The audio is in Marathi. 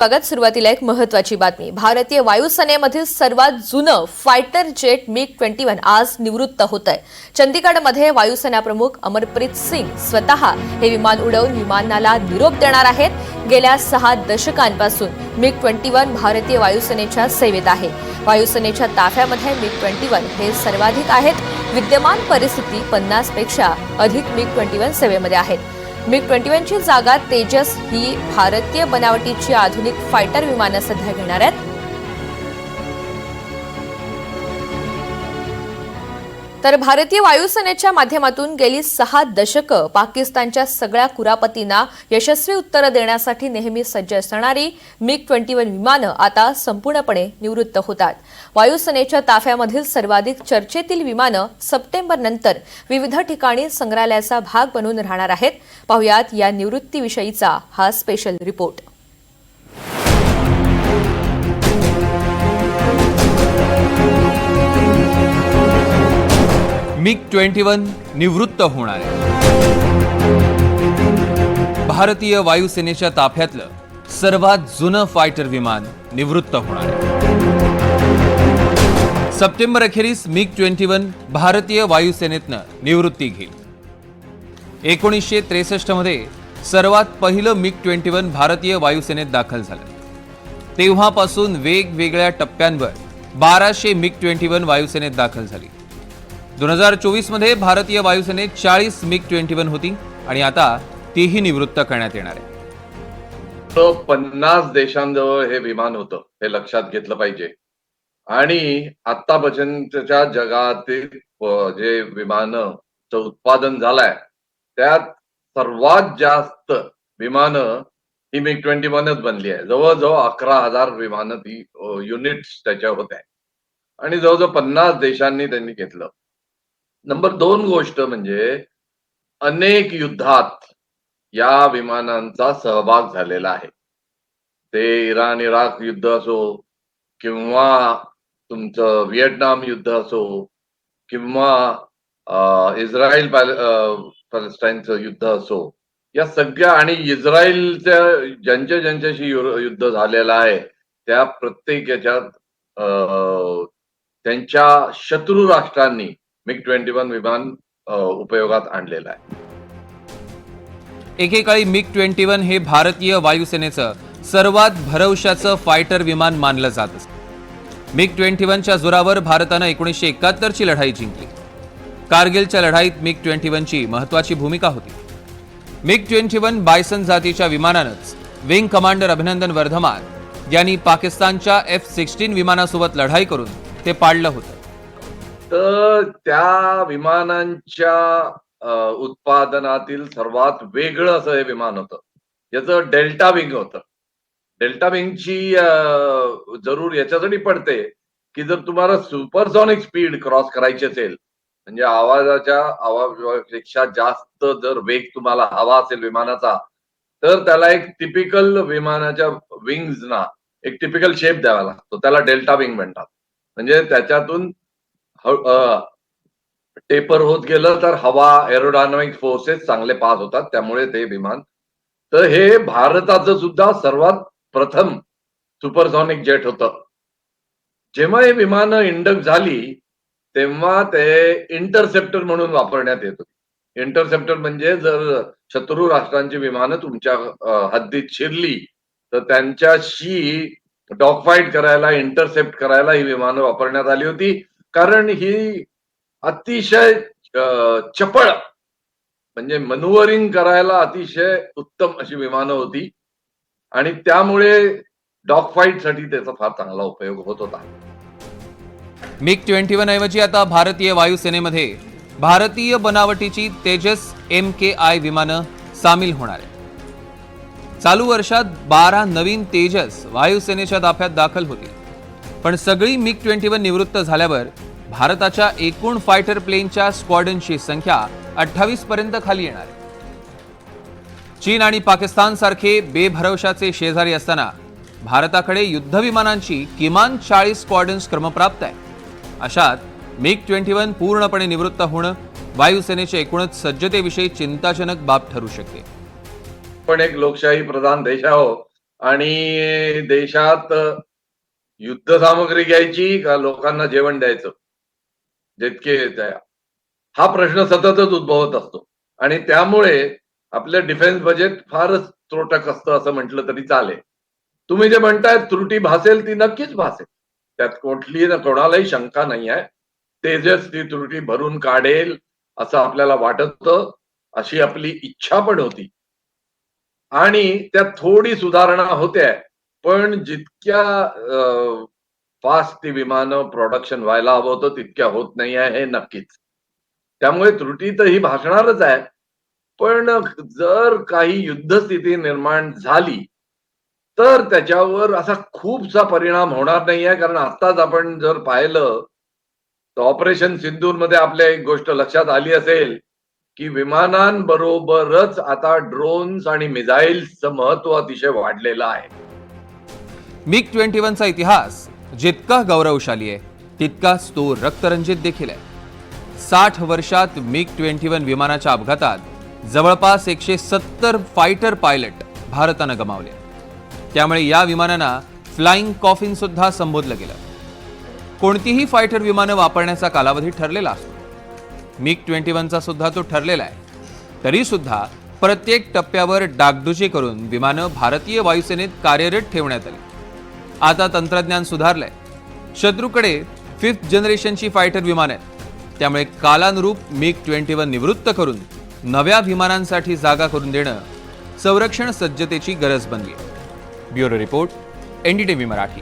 बघत सुरुवातीला एक महत्वाची बातमी. भारतीय वायुसेनेमधील सर्वात जुनं fighter jet MiG twenty one आज निवृत्त होत आहे चंदीगडमध्ये वायुसेना प्रमुख अमरप्रीत सिंग स्वतः हे विमान उडवून विमानाला निरोप देणार आहेत. गेल्या सहा दशकांपासून मिग ट्वेंटी वन भारतीय वायुसेनेच्या सेवेत आहे. वायुसेनेच्या ताफ्यामध्ये मिग ट्वेंटी वन हे सर्वाधिक आहेत. विद्यमान परिस्थिती पन्नासपेक्षा अधिक मिग ट्वेंटी वन सेवेमध्ये आहेत. मिग ट्वेंटी वनची जागा तेजस ही भारतीय बनावटीची आधुनिक फायटर विमानं सध्या घेणार आहेत. तर भारतीय वायुसेनेच्या माध्यमातून गेली सहा दशकं पाकिस्तानच्या सगळ्या कुरापतींना यशस्वी उत्तरं देण्यासाठी नेहमी सज्ज असणारी मिग ट्वेंटी वन विमानं आता संपूर्णपणे निवृत्त होतात. वायुसेनेच्या ताफ्यामधील सर्वाधिक चर्चेतील विमानं सप्टेंबर नंतर विविध ठिकाणी संग्रहालयाचा भाग बनून राहणार आहेत. पाहुयात या निवृत्तीविषयीचा हा special report MiG twenty one निवृत्त होणार आहे. भारतीय वायुसेनेच्या ताफ्यातलं सर्वात जुनं फायटर विमान निवृत्त होणार आहे. सप्टेंबर अखेरीस मिग ट्वेंटी वन भारतीय वायुसेनेतनं निवृत्ती घेईल. एकोणीसशे त्रेसष्टमध्ये सर्वात पहिलं मिग ट्वेंटी वन भारतीय वायुसेनेत दाखल झालं. तेव्हापासून वेगवेगळ्या टप्प्यांवर बाराशे मिग ट्वेंटी वन वायुसेनेत दाखल झाली. दोन हजार चोवीसमध्ये भारतीय वायुसेनेत चाळीस मिग ट्वेंटी वन होती आणि आता तीही निवृत्त करण्यात येणार आहे. तो पन्नास देशांजवळ हे विमान होतं हे लक्षात घेतलं पाहिजे. आणि आतापर्यंतच्या जगातील जे विमानचं उत्पादन झालंय त्यात सर्वात जास्त विमानं ही मिग ट्वेंटी वनच बनली आहे. जवळजवळ अकरा हजार विमानं ती युनिट्स त्याच्या होत्या. आणि जवळजवळ पन्नास देशांनी त्यांनी घेतलं. नंबर दोन गोष्ट म्हणजे अनेक युद्धात या विमानांचा सहभाग झालेला आहे. ते इराण इराक युद्ध असो किंवा तुमचं व्हिएटनाम युद्ध असो किंवा इस्रायल पॅलेस्टाईनचं युद्ध असो या सगळ्या आणि इस्रायलच्या ज्यांच्या ज्यांच्याशी युद्ध झालेलं आहे त्या प्रत्येक याच्यात त्यांच्या शत्रू राष्ट्रांनी मिग ट्वेंटी वन विमान उपयोगात आणलेलं आहे. एकेकाळी मिग ट्वेंटी वन हे भारतीय वायुसेनेचं सर्वात भरवशाचं फायटर विमान मानलं जात असतं. मिग ट्वेंटी वनच्या जोरावर भारतानं एकोणीसशे एकाहत्तरची लढाई जिंकली. कारगिलच्या लढाईत मिग ट्वेंटी वनची महत्वाची भूमिका होती. मिग ट्वेंटी वन बायसन जातीच्या विमानानंच विंग कमांडर अभिनंदन वर्धमान यांनी पाकिस्तानच्या एफ सिक्स्टीन विमानासोबत लढाई करून ते पाडलं होतं. तर त्या विमानांच्या उत्पादनातील सर्वात वेगळं असं हे विमान होतं. याचं डेल्टा विंग होतं. डेल्टा विंगची जरूर याच्यासाठी पडते की जर तुम्हाला सुपरसॉनिक स्पीड क्रॉस करायची असेल म्हणजे आवाजाच्या आवाजापेक्षा जास्त जर वेग तुम्हाला हवा असेल विमानाचा तर त्याला एक टिपिकल विमानाच्या विंग्सना एक टिपिकल शेप द्यावा लागतो. त्याला डेल्टा विंग म्हणतात. म्हणजे त्याच्यातून टेपर होत गेलं तर हवा एरोडायनामिक फोर्सेस चांगले पास होतात त्यामुळे ते विमान. तर हे भारताचं सुद्धा सर्वात प्रथम सुपरसॉनिक जेट होतं. जेव्हा हे विमानं इंडक झाली तेव्हा ते इंटरसेप्टर म्हणून वापरण्यात येत होती. इंटरसेप्टर म्हणजे जर शत्रू राष्ट्रांची विमानं तुमच्या हद्दीत शिरली तर त्यांच्याशी डॉगफाईट करायला इंटरसेप्ट करायला ही विमानं वापरण्यात आली होती. कारण ही अतिशय चपळ म्हणजे मनुवरिंग करायला अतिशय उत्तम अशी विमानं होती. आणि त्यामुळे डॉग फाईटसाठी त्याचा फार चांगला उपयोग होत होता. मिग ट्वेंटी वन ऐवजी आता भारतीय वायुसेनेमध्ये भारतीय बनावटीची तेजस एम के आय विमानं सामील होणार आहे चालू वर्षात बारा नवीन तेजस वायुसेनेच्या ताफ्यात दाखल होतील. पण सगळी मिग ट्वेंटी वन निवृत्त झाल्यावर भारताच्या एकूण फायटर प्लेनच्या स्क्वॉडनची संख्या अठ्ठावीस पर्यंत खाली येणार आहे. चीन आणि पाकिस्तान सारखे बेभरवशाचे शेजारी असताना भारताकडे युद्धविमानांची किमान चाळीस स्क्वॉडन्स क्रमप्राप्त आहे अशात मिग ट्वेंटी वन पूर्णपणे निवृत्त होणं वायुसेनेच्या एकूणच सज्जतेविषयी चिंताजनक बाब ठरू शकते. पण एक लोकशाही प्रधान देश आहोत आणि देशात युद्ध सामग्री घ्यायची का लोकांना जेवण द्यायचं? जितके त्या- हा प्रश्न सततच उद्भवत असतो. आणि त्यामुळे आपलं डिफेन्स बजेट फारच त्रोटक असतं असं म्हटलं तरी चालेल. तुम्ही जे म्हणताय त्रुटी भासेल ती नक्कीच भासेल. त्यात कुठली ना कोणालाही शंका नाही आहे. तेजस ती त्रुटी भरून काढेल असं आपल्याला वाटत अशी आपली इच्छा पण होती. आणि त्यात थोडी सुधारणा होत्या पण जितक्या फास्ट ती विमानं प्रोडक्शन व्हायला हवं होतं तितक्या होत नाही आहे हे नक्कीच. त्यामुळे त्रुटी तर ही भासणारच आहे. पण जर काही युद्धस्थिती निर्माण झाली तर त्याच्यावर असा खूपसा परिणाम होणार नाही आहे. कारण आताच आपण जर पाहिलं तर ऑपरेशन सिंदूरमध्ये आपल्या एक गोष्ट लक्षात आली असेल की विमानांबरोबरच आता ड्रोन्स आणि मिझाईल्सचं महत्त्व अतिशय वाढलेलं आहे. मिग ट्वेंटी वनचा इतिहास जितका गौरवशाली आहे तितकाच तो रक्तरंजित देखील आहे. साठ वर्षात मिग ट्वेंटी वन विमानाच्या अपघातात जवळपास एकशे सत्तर फायटर पायलट भारतानं गमावले. त्यामुळे या विमानांना फ्लाइंग कॉफिन सुद्धा संबोधलं गेलं. कोणतीही फायटर विमानं वापरण्याचा कालावधी ठरलेला असतो. मिग ट्वेंटी वनचा सुद्धा तो ठरलेला आहे. तरी सुद्धा प्रत्येक टप्प्यावर डागडुजी करून विमानं भारतीय वायुसेनेत कार्यरत ठेवण्यात आली. आता तंत्रज्ञान सुधारलंय. शत्रूकडे फिफ्थ जनरेशनची फायटर विमान आहेत. त्यामुळे कालानुरूप मिग ट्वेंटी वन निवृत्त करून नव्या विमानांसाठी जागा करून देणं संरक्षण सज्जतेची गरज बनली. Bureau report NDTV Marathi.